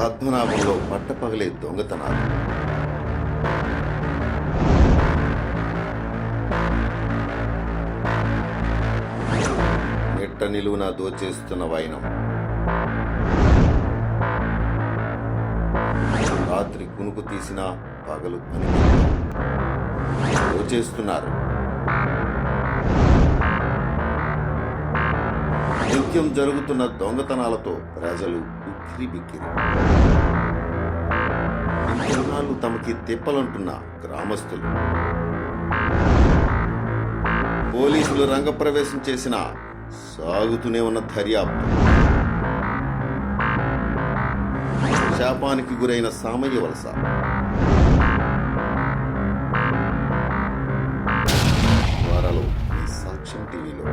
పద్మనాభంలో పట్టపగలే దొంగతనాలు. నిట్ట నిలువున దోచేస్తున్న వైనం. రాత్రి కునుకు తీసిన పగలు పని దోచేస్తున్నారు. నిత్యం జరుగుతున్న దొంగతనాలతో ప్రజలు ఉక్కిరి బిక్కిరి ఇంతనాళ్ళు తమకి తిప్పలంటున్న గ్రామస్తులు. పోలీసులు రంగప్రవేశం చేసిన సాగుతూనే ఉన్న దర్యాప్తు. శాపానికి గురైన సామయ్య వలస. త్వరలో సాక్ష్యం టీవీలో.